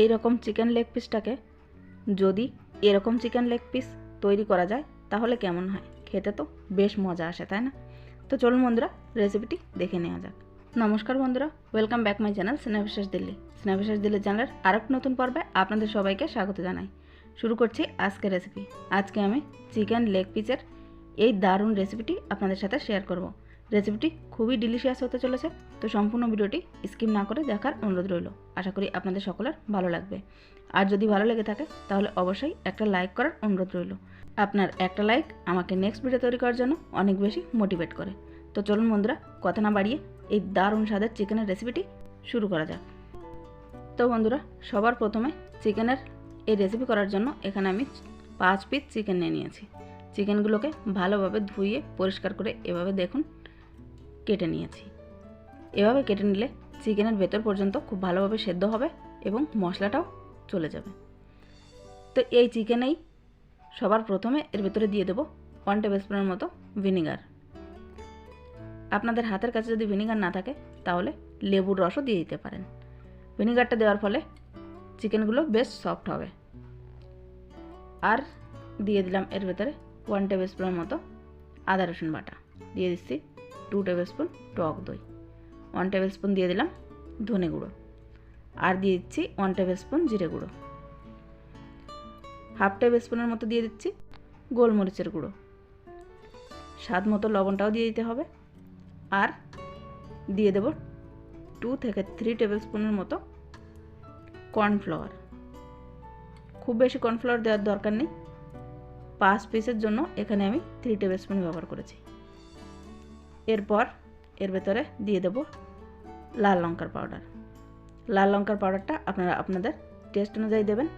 এই রকম chicken leg পিসটাকে যদি এরকম চিকেন লেগ পিস তৈরি করা যায়, তাহলে কেমন হয়? খেতে তো বেশ মজা আসে, তাই না? তো চলুন বন্ধুরা রেসিপিটি দেখে নেওয়া যাক। নমস্কার বন্ধুরা welcome back my channel Sneha Biswas Delhi Sneha Biswas Delhi চ্যানেলের আরেক নতুন পর্বে আপনাদের সবাইকে স্বাগত জানাই। শুরু করছি আজকের রেসিপি আজকে আমি চিকেন লেগ পিসের এই দারুণ রেসিপিটি আপনাদের সাথে শেয়ার করব। রেসিপিটি খুবই ডিলিশিয়াস হতে চলেছে। তো সম্পূর্ণ ভিডিওটি স্কিপ না করে দেখার অনুরোধ রইল। আশা করি আপনাদের সকলের ভালো লাগবে। আর যদি ভালো লেগে থাকে, তাহলে অবশ্যই একটা লাইক করার অনুরোধ রইল। আপনার একটা লাইক আমাকে নেক্সট ভিডিও তৈরি করার জন্য অনেক বেশি মোটিভেট করে। তো চলুন বন্ধুরা, কথা না বাড়িয়ে এই দারুণ স্বাদের চিকেনের রেসিপিটি শুরু করা যাক। তো বন্ধুরা, সবার প্রথমে চিকেনের এই রেসিপি করার জন্য এখানে আমি পাঁচ পিস চিকেন নিয়ে নিয়েছি। চিকেনগুলোকে ভালোভাবে ধুয়ে পরিষ্কার করে এভাবে দেখুন কেটে নিয়েছি। এভাবে কেটে নিলে চিকেনের ভেতর পর্যন্ত খুব ভালোভাবে সেদ্ধ হবে এবং মশলাটাও চলে যাবে। তো এই চিকেনেই সবার প্রথমে এর ভেতরে দিয়ে দেবো ওয়ান টেবিল স্পুনের মতো ভিনিগার আপনাদের হাতের কাছে যদি ভিনিগার না থাকে, তাহলে লেবুর রসও দিয়ে দিতে পারেন। ভিনিগারটা দেওয়ার ফলে চিকেনগুলো বেশ সফট হবে। আর দিয়ে দিলাম এর ভেতরে ওয়ান টেবিল স্পুনের মতো আদা রসুন বাটা। দিয়ে দিচ্ছি টু টেবিল স্পুন টক দই ওয়ান টেবিল স্পুন দিয়ে দিলাম ধনে গুঁড়ো, আর দিয়ে দিচ্ছি ওয়ান টেবিল স্পুন জিরে গুঁড়ো। হাফ টেবিল স্পুনের মতো দিয়ে দিচ্ছি গোলমরিচের গুঁড়ো। স্বাদ মতো লবণটাও দিয়ে দিতে হবে, আর দিয়ে দেব টু থেকে থ্রি টেবিল স্পুনের মতো কর্নফ্লাওয়ার খুব বেশি কর্নফ্লাওয়ার দেওয়ার দরকার নেই, পাঁচ পিসের জন্য এখানে আমি থ্রি টেবিল স্পুন ব্যবহার করেছি। এরপর এর ভেতরে দিয়ে দেব লাল লঙ্কার পাউডার লাল লঙ্কার পাউডারটা আপনারা আপনাদের টেস্ট অনুযায়ী দেবেন।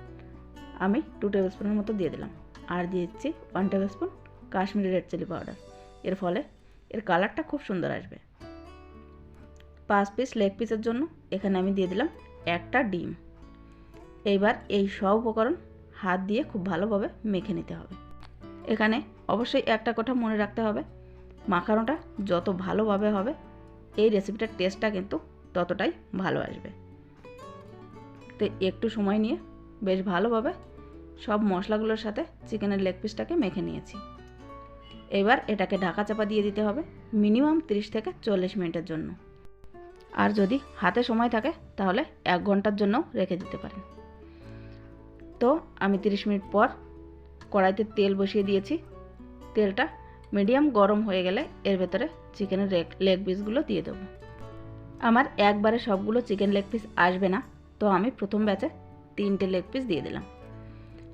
আমি টু টেবিল স্পুনের মতো দিয়ে দিলাম। আর দিয়ে দিচ্ছি one table spoon Kashmiri red chilli powder এর ফলে এর কালারটা খুব সুন্দর আসবে। পাঁচ পিস লেগ পিসের জন্য এখানে আমি দিয়ে দিলাম একটা ডিম। এইবার এই সব উপকরণ হাত দিয়ে খুব ভালোভাবে মেখে নিতে হবে। এখানে অবশ্যই একটা কথা মনে রাখতে হবে। মাখানোটা যত ভালোভাবে হবে, এই রেসিপিটার টেস্টটা কিন্তু ততটাই ভালো আসবে। তো একটু সময় নিয়ে বেশ ভালোভাবে সব মশলাগুলোর সাথে চিকেনের লেগ পিসটাকে মেখে নিয়েছি। এবার এটাকে ঢাকা চাপা দিয়ে দিতে হবে মিনিমাম 30 থেকে চল্লিশ মিনিটের জন্য। আর যদি হাতে সময় থাকে, তাহলে এক ঘণ্টার জন্য রেখে দিতে পারেন। তো আমি 30 মিনিট পর কড়াইতে তেল বসিয়ে দিয়েছি। তেলটা মিডিয়াম গরম হয়ে গেলে এর ভেতরে চিকেনের লেগ পিসগুলো দিয়ে দেবো। আমার একবারে সবগুলো চিকেন লেগ পিস আসবে না, তো আমি প্রথম ব্যাচে তিনটে লেগ পিস দিয়ে দিলাম।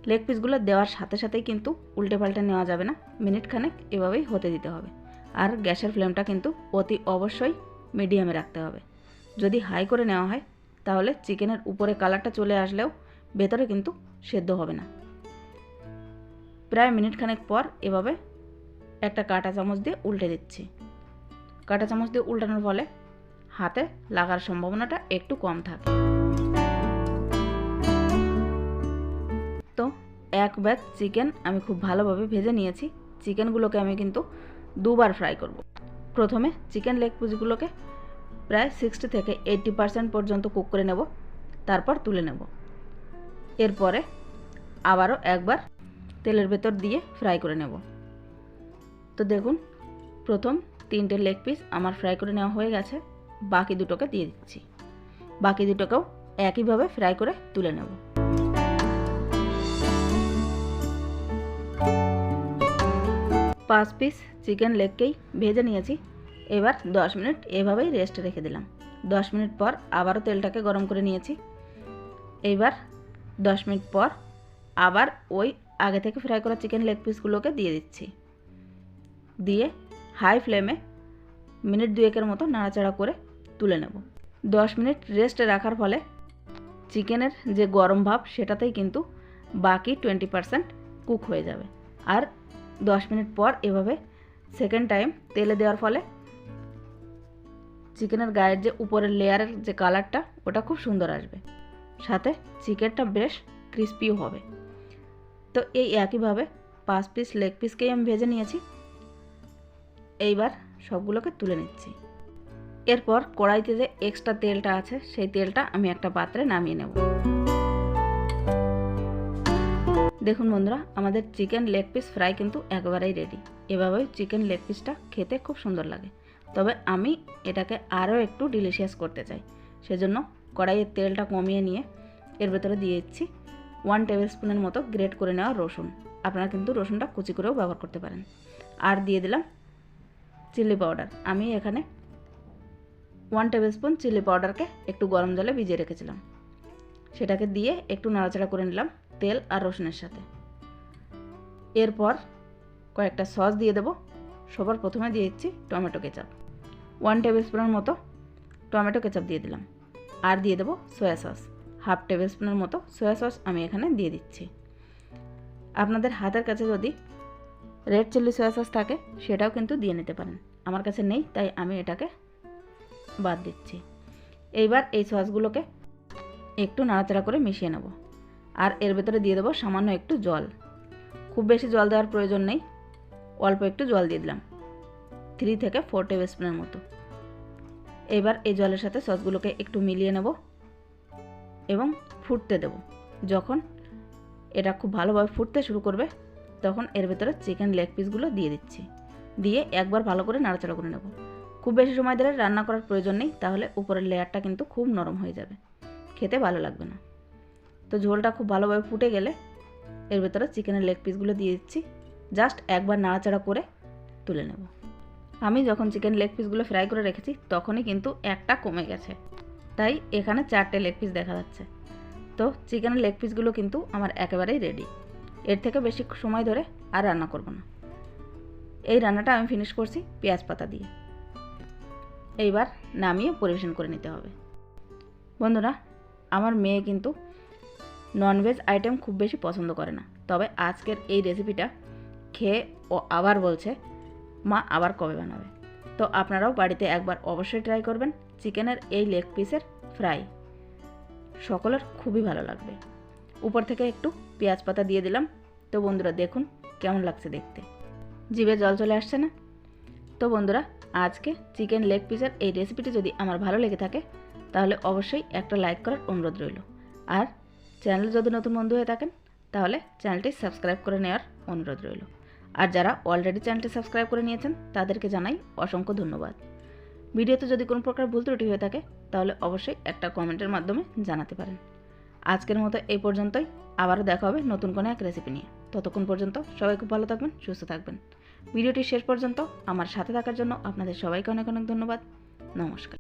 লেগ পিসগুলো দেওয়ার সাথে সাথেই কিন্তু উল্টে পাল্টে নেওয়া যাবে না, মিনিট খানেক এভাবেই হতে দিতে হবে। আর গ্যাসের ফ্লেমটা কিন্তু অতি অবশ্যই মিডিয়ামে রাখতে হবে। যদি হাই করে নেওয়া হয়, তাহলে চিকেনের উপরে কালারটা চলে আসলেও ভেতরে কিন্তু সেদ্ধ হবে না। প্রায় মিনিট খানেক পর এভাবে একটা কাঁটা চামচ দিয়ে উল্টে দিচ্ছি। কাঁটা চামচ দিয়ে উল্টানোর ফলে হাতে লাগার সম্ভাবনাটা একটু কম থাকে। তো এক ব্যাচ চিকেন আমি খুব ভালোভাবে ভেজে নিয়েছি। চিকেনগুলোকে আমি কিন্তু দুবার ফ্রাই করব। প্রথমে চিকেন লেগ পিসগুলোকে প্রায় সিক্সটি থেকে এইটটি পারসেন্ট পর্যন্ত কুক করে নেব, তারপর তুলে নেব। এরপরে আবারও একবার তেলের ভেতর দিয়ে ফ্রাই করে নেব। তো দেখুন, প্রথম তিনটে লেগ পিস আমার ফ্রাই করে নেওয়া হয়ে গেছে, বাকি দুটোকে দিয়ে দিচ্ছি। বাকি দুটোকেও একইভাবে ফ্রাই করে তুলে নেব। পাঁচ পিস চিকেন লেগকেই ভেজে নিয়েছি, এবার দশ মিনিট এভাবেই রেস্টে রেখে দিলাম। দশ মিনিট পর আবারও তেলটাকে গরম করে নিয়েছি। এইবার দশ মিনিট পর আবার ওই আগে থেকে ফ্রাই করা চিকেন লেগ পিসগুলোকে দিয়ে দিচ্ছি। দিয়ে হাই ফ্লেমে মিনিট দুয়েকের মতো নাড়াচাড়া করে তুলে নেব। দশ মিনিট রেস্টে রাখার ফলে চিকেনের যে গরম ভাব, সেটাতেই কিন্তু বাকি টোয়েন্টি পারসেন্ট কুক হয়ে যাবে। আর দশ মিনিট পর এভাবে সেকেন্ড টাইম তেলে দেওয়ার ফলে চিকেনের গায়ের যে উপরের লেয়ারের যে কালারটা ওটা খুব সুন্দর আসবে। সাথে চিকেনটা বেশ ক্রিস্পিও হবে। তো এই একইভাবে পাঁচ পিস লেগ পিসকেই আমি ভেজে নিয়েছি। এইবার সবগুলোকে তুলে নিচ্ছি। এরপর কড়াইতে যে এক্সট্রা তেলটা আছে, সেই তেলটা আমি একটা পাত্রে নামিয়ে নেব। দেখুন বন্ধুরা, আমাদের চিকেন লেগ পিস ফ্রাই কিন্তু একবারেই রেডি এভাবেই চিকেন লেগ পিসটা খেতে খুব সুন্দর লাগে। তবে আমি এটাকে আরও একটু ডিলিশিয়াস করতে চাই। সেজন্য কড়াইয়ের তেলটা কমিয়ে নিয়ে এর ভেতরে দিয়ে দিচ্ছি ওয়ান টেবিল স্পুনের মতো গ্রেট করে নেওয়া রসুন। আপনারা কিন্তু রসুনটা কুচি করেও ব্যবহার করতে পারেন। আর দিয়ে দিলাম চিলি পাউডার। আমি এখানে ওয়ান টেবিল স্পুন চিলি পাউডারকে একটু গরম জলে ভিজিয়ে রেখেছিলাম। সেটাকে দিয়ে একটু নাড়াচাড়া করে নিলাম তেল আর রসুনের সাথে। এরপর কয়েকটা সস দিয়ে দেবো। সবার প্রথমে দিয়ে দিচ্ছি টমেটো কেচাপ। ওয়ান টেবিল স্পুনের মতো টমেটো কেচাপ দিয়ে দিলাম। আর দিয়ে দেবো সয়া সস হাফ টেবিল স্পুনের মতো সয়া সস আমি এখানে দিয়ে দিচ্ছি। আপনাদের হাতের কাছে যদি রেড চিলি সয়া সস থাকে, সেটাও কিন্তু দিয়ে নিতে পারেন। আমার কাছে নেই, তাই আমি এটাকে বাদ দিচ্ছি। এইবার এই সসগুলোকে একটু নাড়াচাড়া করে মিশিয়ে নেব। আর এর ভেতরে দিয়ে দেবো সামান্য একটু জল। খুব বেশি জল দেওয়ার প্রয়োজন নেই, অল্প একটু জল দিয়ে দিলাম। থ্রি থেকে ফোর টেবিল স্পুনের মতো। এবার এই জলের সাথে সসগুলোকে একটু মিলিয়ে নেব এবং ফুটতে দেব। যখন এটা খুব ভালোভাবে ফুটতে শুরু করবে তখন এর ভেতরে চিকেন লেগ পিসগুলো দিয়ে দিচ্ছি। দিয়ে একবার ভালো করে নাড়াচাড়া করে নেব। খুব বেশি সময় ধরে রান্না করার প্রয়োজন নেই, তাহলে উপরের লেয়ারটা কিন্তু খুব নরম হয়ে যাবে। খেতে ভালো লাগবে না। তো ঝোলটা খুব ভালোভাবে ফুটে গেলে এর ভেতরে চিকেনের লেগ পিসগুলো দিয়ে দিচ্ছি। জাস্ট একবার নাড়াচাড়া করে তুলে নেব। আমি যখন চিকেন লেগ পিসগুলো ফ্রাই করে রেখেছি, তখনই কিন্তু একটা কমে গেছে। তাই এখানে চারটে লেগ পিস দেখা যাচ্ছে। তো চিকেনের লেগ পিসগুলো কিন্তু আমার একেবারেই রেডি। এর থেকে বেশি সময় ধরে আর রান্না করব না। এই রান্নাটা আমি ফিনিশ করছি পেঁয়াজ পাতা দিয়ে। এইবার নামিয়ে পরিবেশন করে নিতে হবে। বন্ধুরা, আমার মেয়ে কিন্তু ননভেজ আইটেম খুব বেশি পছন্দ করে না। তবে আজকের এই রেসিপিটা খেয়ে ও আবার বলছে, মা, আবার কবে বানাবে? তো আপনারাও বাড়িতে একবার অবশ্যই ট্রাই করবেন চিকেনের এই লেগ পিসের ফ্রাই সকলের খুবই ভালো লাগবে। উপর থেকে একটু পেঁয়াজ পাতা দিয়ে দিলাম। তো বন্ধুরা দেখুন কেমন লাগছে দেখতে। জিভে জল চলে আসছে না? তো বন্ধুরা আজকে চিকেন লেগ পিসের এই রেসিপিটি যদি আমার ভালো লেগে থাকে, তাহলে অবশ্যই একটা লাইক করার অনুরোধ রইল। আর চ্যানেল যদি নতুন বন্ধু হয়ে থাকেন, তাহলে চ্যানেলটি সাবস্ক্রাইব করে নেওয়ার অনুরোধ রইল। আর যারা অলরেডি চ্যানেলটি সাবস্ক্রাইব করে নিয়েছেন, তাদেরকে জানাই অসংখ্য ধন্যবাদ। ভিডিওতে যদি কোনো প্রকার ভুল ত্রুটি হয়ে থাকে, তাহলে অবশ্যই একটা কমেন্টের মাধ্যমে জানাতে পারেন। আজকের মতো এই পর্যন্তই। আবারও দেখা হবে নতুন কোনো এক রেসিপি নিয়ে। ততক্ষণ পর্যন্ত সবাই খুব ভালো থাকবেন, সুস্থ থাকবেন। ভিডিওটি শেষ পর্যন্ত আমার সাথে থাকার জন্য আপনাদের সবাইকে অনেক অনেক ধন্যবাদ। নমস্কার।